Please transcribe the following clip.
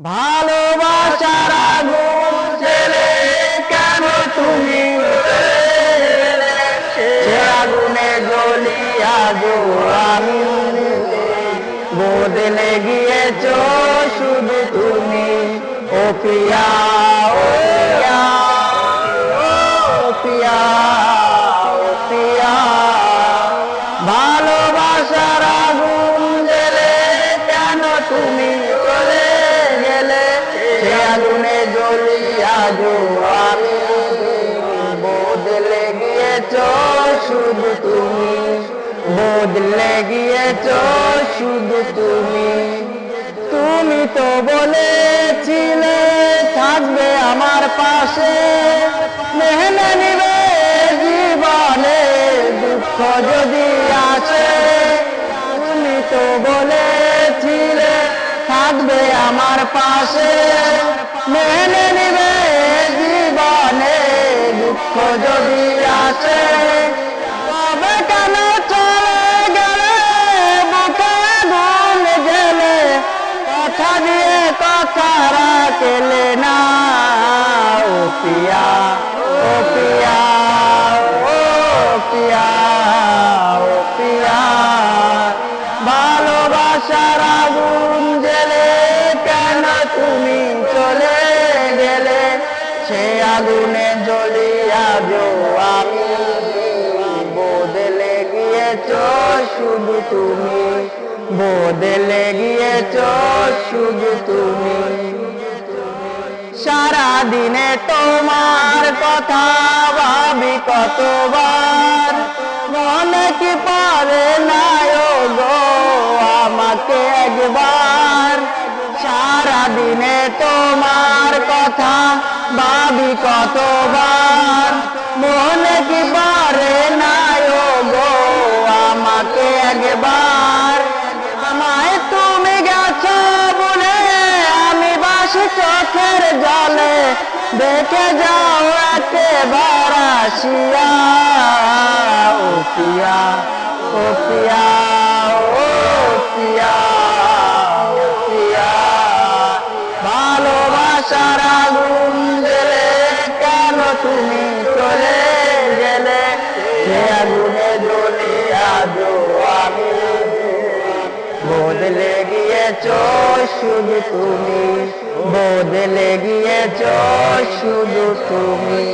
ভালোবাসার জ্বেলে কেন তুমি সে আগুনে গলি আগো আমি বদলে গিয়েছ শুধু তুমি ও আমি বদলে গিয়েছ শুধু তুমি। বদলে গিয়েছ শুধু তুমি। তুমি তো বলেছিলে থাকবে আমার পাশে। মেহনে নিবে জীবনে দুঃখ যদি আসে তুমি তো বলেছিলে থাকবে আমার পাশে। যদি আসে তবে কেন চলে গেলে? বুকে গুণ গেলে, কথা দিয়ে কথা রাখলে না। ও পিয়া ও পিয়া ও পিয়া ও পিয়া। ভালোবাসার আগুন সে আগুনে জ্বলিয়া জো আমি বদলে গিয়েছ শুধু তুমি। বদলে গিয়েছ শুধু তুমি। সারা দিনে তোমার কথা ভাবি কতবার। মনে কি পারে না গো, আমাকে একবার। সারা দিনে তোমার কথা কতবার? মনে কি পারে না ও গো, আমাকে একবার। আমায় তুমি গেছ বলে আমি বাসি চোখের জলে, দেখে যাও একেবার আসিয়া। ও পিয়া ও পিয়া ও পিয়া। বদলে গিয়েছ শুধু তুমি। বদলে গিয়েছ শুধু তুমি।